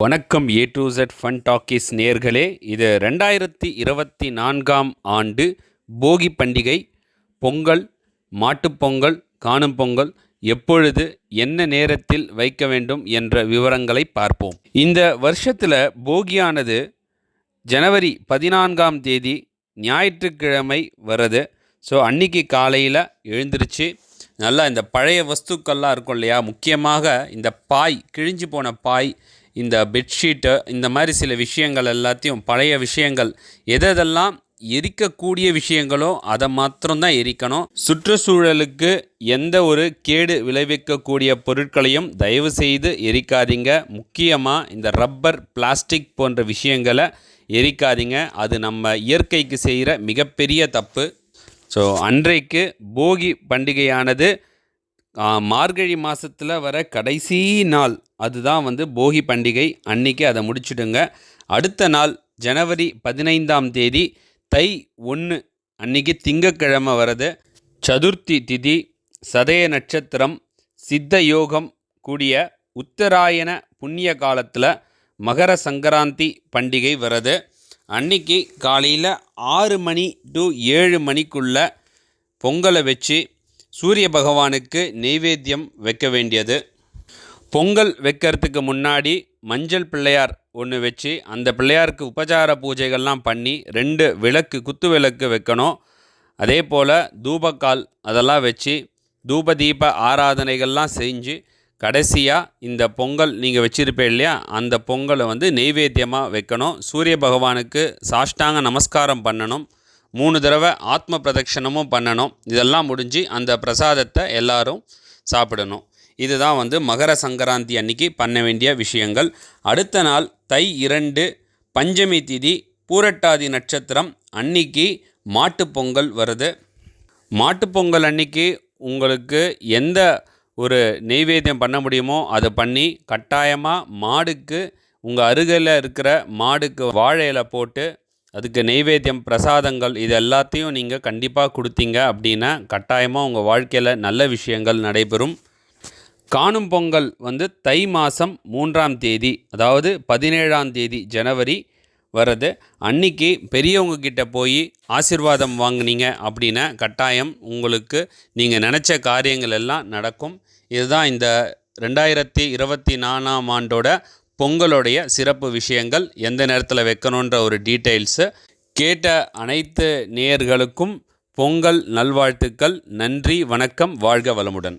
வணக்கம் A to Z fun talkies நேர்களே இது ரெண்டாயிரத்தி இருபத்தி நான்காம் ஆண்டு போகி பண்டிகை. பொங்கல் மாட்டுப்பொங்கல் காணும் பொங்கல் எப்பொழுது என்ன நேரத்தில் வைக்க வேண்டும் என்ற விவரங்களை பார்ப்போம். இந்த வருஷத்தில் போகியானது ஜனவரி பதினான்காம் தேதி ஞாயிற்றுக்கிழமை வருது ஸோ அன்னைக்கு காலையில் எழுந்திருச்சு நல்லா இந்த பழைய வஸ்துக்கள்லாம் இருக்கும் இல்லையா முக்கியமாக இந்த பாய் கிழிஞ்சு போன பாய் இந்த பெட்ஷீட்டு இந்த மாதிரி சில விஷயங்கள் எல்லாத்தையும் பழைய விஷயங்கள் எதெல்லாம் எரிக்கக்கூடிய விஷயங்களோ அதை மாத்திரம்தான் எரிக்கணும். சுற்றுச்சூழலுக்கு எந்த ஒரு கேடு விளைவிக்கக்கூடிய பொருட்களையும் தயவு செய்து எரிக்காதீங்க. முக்கியமாக இந்த ரப்பர் பிளாஸ்டிக் போன்ற விஷயங்களை எரிக்காதீங்க. அது நம்ம இயற்கைக்கு செய்கிற மிகப்பெரிய தப்பு. ஸோ அன்றைக்கு போகி பண்டிகையானது மார்கழி மாதத்தில் வர கடைசி நாள். அதுதான் வந்து போகி பண்டிகை. அன்னைக்கு அதை முடிச்சுடுங்க. அடுத்த நாள் ஜனவரி பதினைந்தாம் தேதி தை ஒன்று அன்னைக்கு திங்கக்கிழமை வருது. சதுர்த்தி திதி சதய நட்சத்திரம் சித்த யோகம் கூடிய உத்தராயண புண்ணிய காலத்தில் மகர சங்கராந்தி பண்டிகை வருது. அன்னைக்கு காலையில் ஆறு மணி டு ஏழு மணிக்குள்ளே பொங்கலை வச்சு சூரிய பகவானுக்கு நெய்வேத்தியம் வைக்க வேண்டியது. பொங்கல் வைக்கிறதுக்கு முன்னாடி மஞ்சள் பிள்ளையார் ஒன்று வச்சு அந்த பிள்ளையாருக்கு உபச்சார பூஜைகள்லாம் பண்ணி ரெண்டு விளக்கு குத்து விளக்கு வைக்கணும். அதே போல் தூபக்கால் அதெல்லாம் வச்சு தூப தீப ஆராதனைகள்லாம் செஞ்சு கடைசியாக இந்த பொங்கல் நீங்கள் வச்சுருப்பீங்க இல்லையா அந்த பொங்கலை வந்து நெய்வேத்தியமாக வைக்கணும். சூரிய பகவானுக்கு சாஷ்டாங்க நமஸ்காரம் பண்ணணும். மூணு தடவை ஆத்ம பிரதட்சணமும் பண்ணணும். இதெல்லாம் முடிஞ்சு அந்த பிரசாதத்தை எல்லாரும் சாப்பிடணும். இதுதான் வந்து மகர சங்கராந்தி அன்னைக்கு பண்ண வேண்டிய விஷயங்கள். அடுத்த நாள் தை இரண்டு பஞ்சமி திதி பூரட்டாதி நட்சத்திரம் அன்னைக்கு மாட்டுப் பொங்கல் வருது. மாட்டுப்பொங்கல் அன்னைக்கு உங்களுக்கு எந்த ஒரு நெய்வேத்தியம் பண்ண முடியுமோ அதை பண்ணி கட்டாயமாக மாடுக்கு உங்கள் அருகில் இருக்கிற மாடுக்கு வாழையில் போட்டு அதுக்கு நெய்வேத்தியம் பிரசாதங்கள் இது எல்லாத்தையும் நீங்கள் கண்டிப்பாக கொடுத்தீங்க அப்படின்னா கட்டாயமாக உங்கள் வாழ்க்கையில் நல்ல விஷயங்கள் நடைபெறும். காணும் பொங்கல் வந்து தை மாதம் மூன்றாம் தேதி அதாவது பதினேழாம் தேதி ஜனவரி வருது அன்னைக்கு பெரியவங்க கிட்ட போய் ஆசீர்வாதம் வாங்குனீங்க அப்படின்னா கட்டாயம் உங்களுக்கு நீங்கள் நினச்ச காரியங்கள் எல்லாம் நடக்கும். இதுதான் இந்த ரெண்டாயிரத்தி இருபத்தி நாலாம் ஆண்டோட பொங்கலுடைய சிறப்பு விஷயங்கள் எந்த நேரத்தில் வைக்கணுன்ற ஒரு டீட்டெயில்ஸு கேட்ட அனைத்து நேயர்களுக்கும் பொங்கல் நல்வாழ்த்துக்கள். நன்றி வணக்கம் வாழ்க வளமுடன்.